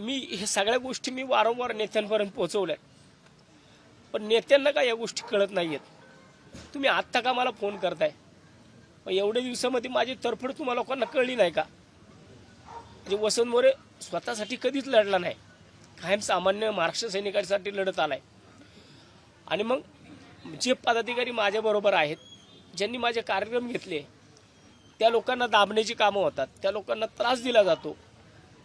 मी हे सगळ्या गोष्टी मी वारंवार नेत्यांपर्यंत पोहोचवल्या पण नेत्यांना का या गोष्टी कळत नाही आहेत तुम्ही आत्ता का मला फोन करताय? मग एवढ्या दिवसामध्ये माझी तरफड तुम्हाला लोकांना कळली नाही का? म्हणजे वसंत मोरे स्वतःसाठी कधीच लढला नाही. कायम सामान्य महाराष्ट्र सैनिकांसाठी लढत आलाय. आणि मग जे पदाधिकारी माझ्याबरोबर आहेत ज्यांनी माझे कार्यक्रम घेतले त्या लोकांना दाबण्याची कामं होतात त्या लोकांना त्रास दिला जातो.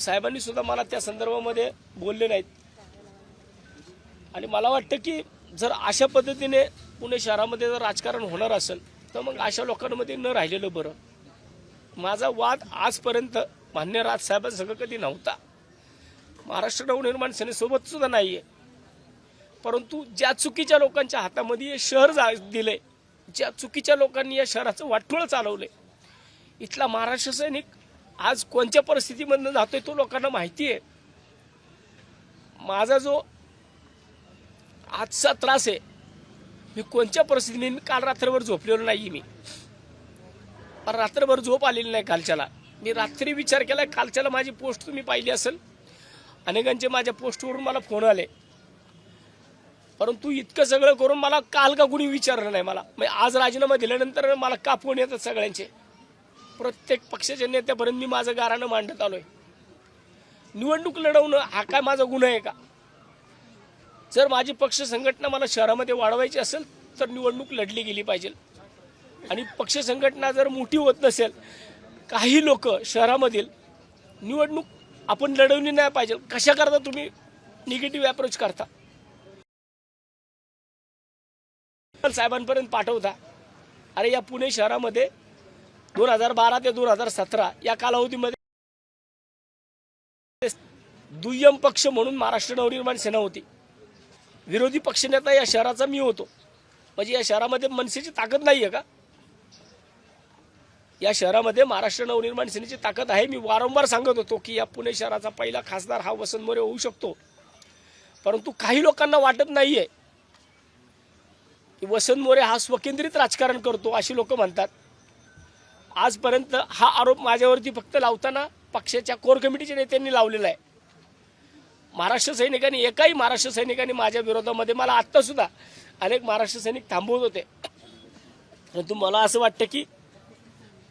साहेबांनी सुद्धा मला त्या संदर्भामध्ये बोलले नाहीत. आणि मला वाटतं की जर अशा पद्धतीने पुणे शहरामध्ये जर राजकारण होणार असेल तर मग अशा लोकांमध्ये न राहिलेलं बरं. माझा वाद आजपर्यंत मान्य राजसाहेबांसंग कधी नव्हता. महाराष्ट्र नवनिर्माण सेनेसोबत सुद्धा नाही आहे परंतु ज्या चुकीच्या लोकांच्या हातामध्ये हे शहर जा दिले ज्या चुकीच्या लोकांनी या शहराचं वाटोळं चालवले इथला महाराष्ट्र सैनिक आज कोणत्या परिस्थितीमधनं जातोय तो लोकांना माहिती आहे. माझा जो आजचा त्रास आहे मी कोणत्या परिस्थितीने मी काल रात्रभर झोपलेलो नाही मी. पण रात्रभर झोप आलेली नाही कालच्याला. मी रात्री विचार केला कालच्याला माझी पोस्ट तुम्ही पाहिली असेल. अनेकांचे माझ्या पोस्टवरून मला फोन आले. परंतु इतकं सगळं करून मला काल का कुणी विचारलं नाही मला. म्हणजे आज राजीनामा दिल्यानंतर मला का फोन येतात सगळ्यांचे. प्रत्येक पक्षाच्या नेत्यापर्यंत मी माझं गारानं मांडत आलोय. निवडणूक लढवणं हा काय माझा गुन्हा आहे का? जर माझी पक्ष संघटना मला शहरामध्ये वाढवायची असेल तर निवडणूक लढली गेली पाहिजे. आणि पक्ष संघटना जर मोठी होत नसेल काही लोक शहरामधील निवडणूक आपण लढवली नाही पाहिजे. कशा करता तुम्ही निगेटिव्ह अप्रोच करता? साहेबांपर्यंत पाठवता. अरे या पुणे शहरामध्ये दोन हजार बारा ते दोन हजार सतरा या कालावधीमध्ये दुय्यम पक्ष म्हणून महाराष्ट्र नवनिर्माण सेना होती. विरोधी पक्षनेता या शहराचा मी होतो. म्हणजे या शहरामध्ये मनसेची ताकद नाही आहे का? या शहरामध्ये महाराष्ट्र नवनिर्माण सेनेची ताकद आहे. मी वारंवार सांगत होतो की या पुणे शहराचा पहिला खासदार हा वसंत मोरे होऊ शकतो. परंतु काही लोकांना वाटत नाहीये की वसंत मोरे हा स्वकेंद्रित राजकारण करतो अशी लोक म्हणतात. आजपर्यंत हा आरोप माझ्यावरती फक्त लावताना पक्षाच्या कोर कमिटीच्या नेत्यांनी लावलेला आहे. महाराष्ट्र सैनिकांनी एकाही महाराष्ट्र सैनिकांनी माझ्या विरोधामध्ये मला आत्तासुद्धा अनेक महाराष्ट्र सैनिक थांबवत होते. परंतु मला असं वाटतं की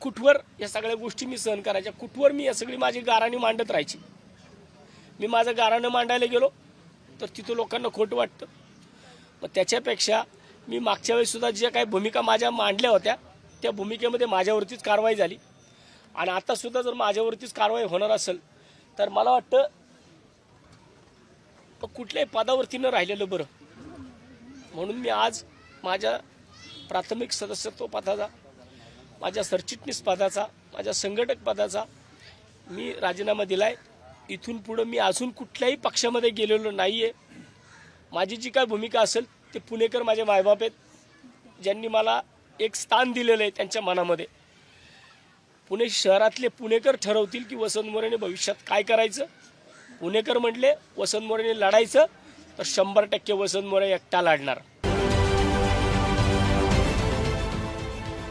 कुठवर या सगळ्या गोष्टी मी सहन करायच्या कुठवर मी या सगळी माझी गाराणी मांडत राहायची? मी माझं गाराणं मांडायला गेलो तर तिथं लोकांना खोटं वाटतं. मग त्याच्यापेक्षा मी मागच्या वेळेस सुद्धा ज्या काही भूमिका माझ्या मांडल्या होत्या त्या भूमिकेमध्ये माझ्यावरतीच कारवाई झाली. आणि आतासुद्धा जर माझ्यावरतीच कारवाई होणार असेल तर मला वाटतं कुठल्याही पदावरती न राहिलेलं बरं. म्हणून मी आज माझ्या प्राथमिक सदस्यत्व पदाचा माझ्या सरचिटणीस पदाचा माझ्या संघटक पदाचा मी राजीनामा दिला आहे इथून पुढं मी अजून कुठल्याही पक्षामध्ये गेलेलो नाही आहे माझी जी काय भूमिका असेल ते पुणेकर माझे मायबाप आहेत. ज्यांनी मला एक स्थान दिलेलं आहे त्यांच्या मनामध्ये. पुणे शहरातले पुणेकर ठरवतील की वसंत मोरेने भविष्यात काय करायचं? पुणेकर म्हटले वसंत मोरेने लढायचं तर शंभर टक्के वसंत मोरे एकटा लढणार.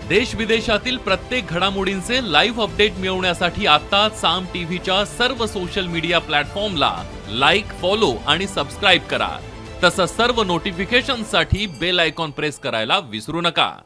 देश विदेशातील प्रत्येक घडामोडींचे लाईव्ह अपडेट मिळवण्यासाठी आता साम टीव्हीच्या सर्व सोशल मीडिया प्लॅटफॉर्मला लाईक फॉलो आणि सबस्क्राईब करा. तसंच सर्व नोटिफिकेशनसाठी बेल आयकॉन प्रेस करायला विसरू नका.